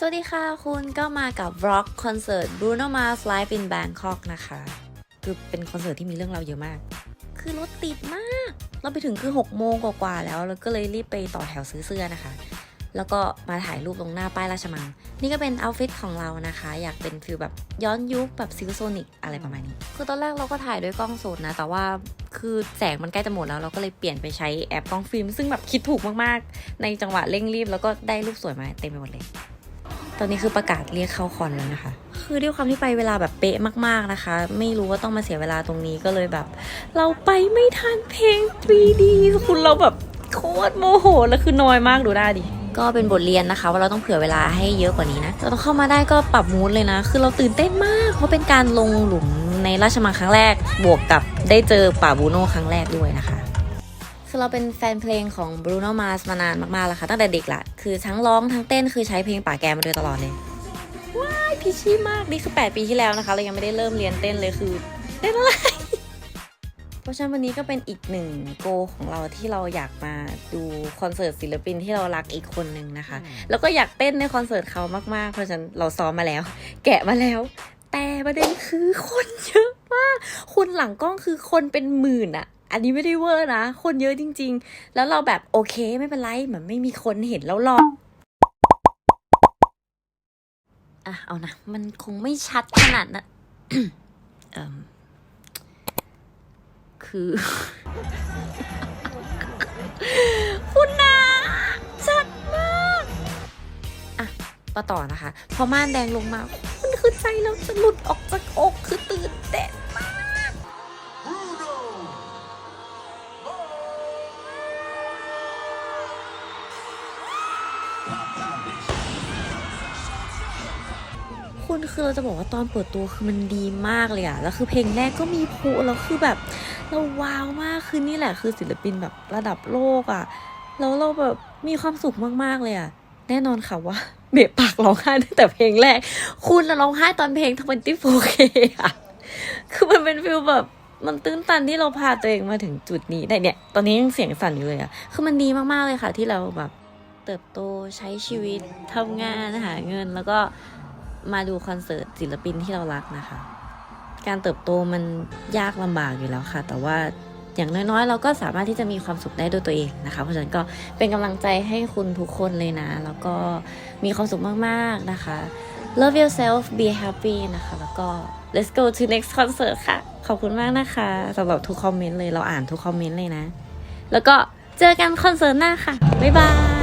สวัสดีค่ะคุณก็มากับ Vlog คอนเสิร์ต Bruno Mars Live in Bangkok นะคะ คือเป็นคอนเสิร์ตที่มีเรื่องเราเยอะมาก คือรถติดมาก เราไปถึงคือ 6 โมงกว่าๆแล้วแล้วก็เลยรีบไปต่อแถวซื้อเสื้อนะคะ แล้วก็มาถ่ายรูปตรงหน้าป้ายราชมัง นี่ก็เป็นเอาท์ฟิตของเรานะคะ อยากเป็นฟิลแบบย้อนยุคแบบซิลโซนิกอะไรประมาณนี้ คือตอนแรกเราก็ถ่ายด้วยกล้องสดนะ แต่ว่าคือแสงมันใกล้จะหมดแล้วเราก็เลยเปลี่ยนไปใช้แอปกล้องฟิล์ม ซึ่งแบบคิดถูกมากๆ ในจังหวะเร่งรีบแล้วก็ได้รูปสวยมาเต็มไปหมดเลย ตอนนี้คือประกาศเรียกเข้าคอนแล้วนะคะ คือด้วยความที่ไปเวลาแบบเป๊ะมากๆนะคะ ไม่รู้ว่าต้องมาเสียเวลาตรงนี้ก็เลยแบบ เราไปไม่ทันเพลง 3D คุณเราแบบโคตรโมโหแล้วคือน้อยมากดูได้ดิก็เป็นบทเรียนนะคะว่าเราต้องเผื่อเวลาให้เยอะกว่านี้นะเราต้องเข้ามาได้ก็ปรับมูดเลยนะ คือเราตื่นเต้นมาก เพราะเป็นการลงหลุมในราชมังครั้งแรก บวกกับได้เจอป่าบูโน่ครั้งแรกด้วยนะคะ คือเราเป็นแฟนเพลงของ Bruno Mars มานานมากๆแล้วค่ะ ตั้งแต่เด็กละคือทั้งร้องทั้งเต้นคือใช้เพลงป่าแกมาโดยตลอดเลย ว้ายพิชชี่มาก นี่คือ 8 ปีที่แล้วนะคะ เรายังไม่ได้เริ่มเรียนเต้นเลยคือเต้นอะไร เพราะฉะนั้นวันนี้ก็เป็นอีกหนึ่งโกของเราที่เราอยากมาดูคอนเสิร์ตศิลปินที่เรารักอีกคนหนึ่งนะคะ แล้วก็อยากเต้นในคอนเสิร์ตเขามากๆ เพราะฉะนั้นเราซ้อมมาแล้ว แกะมาแล้ว แต่ประเด็นคือคนเยอะมากคนหลังกล้องคือคนเป็นหมื่นอะ อันนี้ไม่ได้เวอร์นะ คนเยอะจริง ๆ แล้วเราแบบโอเคไม่เป็นไรเหมือนไม่มีคนเห็นแล้วหรอกอะเอานะ มันคงไม่ชัดขนาดนะเอ่มคือ คุณนะชัดมากอะมาต่อนะคะ พอม่านแดงลงมาคุณคือใจเราจะหลุดออกจากอกคือตื่นเต้นมาก คุณคือเราจะบอกว่าตอนเปิดตัวคือมันดีมากเลยอะแล้วคือเพลงแรกก็มีพลแล้วคือแบบเราว้าวมากคือนี่แหละคือศิลปินแบบระดับโลกอะแล้วเราแบบมีความสุขมากๆเลยอะแน่นอนค่ะว่าเบะปากร้องไห้ตั้งแต่เพลงแรก คุณน่ะร้องไห้ตอนเพลง 24 k อะคือมันเป็นฟิลแบบมันตื้นตันที่เราพาตัวเองมาถึงจุดนี้ได้เนี่ย ตอนนี้ยังเสียงสั่นอยู่เลยอะคือมันดีมากๆเลยค่ะ ที่เราแบบ เติบโตใช้ชีวิตทำงานหาเงิน แล้วก็มาดูคอนเสิร์ตศิลปินที่เรารักนะคะ การเติบโตมันยากลำบากอยู่แล้วค่ะ แต่ว่าอย่างน้อยๆ เราก็สามารถที่จะมีความสุขได้ด้วยตัวเองนะคะ เพราะฉะนั้นก็เป็นกำลังใจให้คุณทุกคนเลยนะ แล้วก็มีความสุขมากๆนะคะ love yourself be happy นะคะ แล้วก็ let's go to next concert ค่ะ ขอบคุณมากนะคะสำหรับทุกคอมเมนต์เลยเราอ่านทุกคอมเมนต์เลยนะ แล้วก็เจอกันคอนเสิร์ตหน้าค่ะ บ๊ายบาย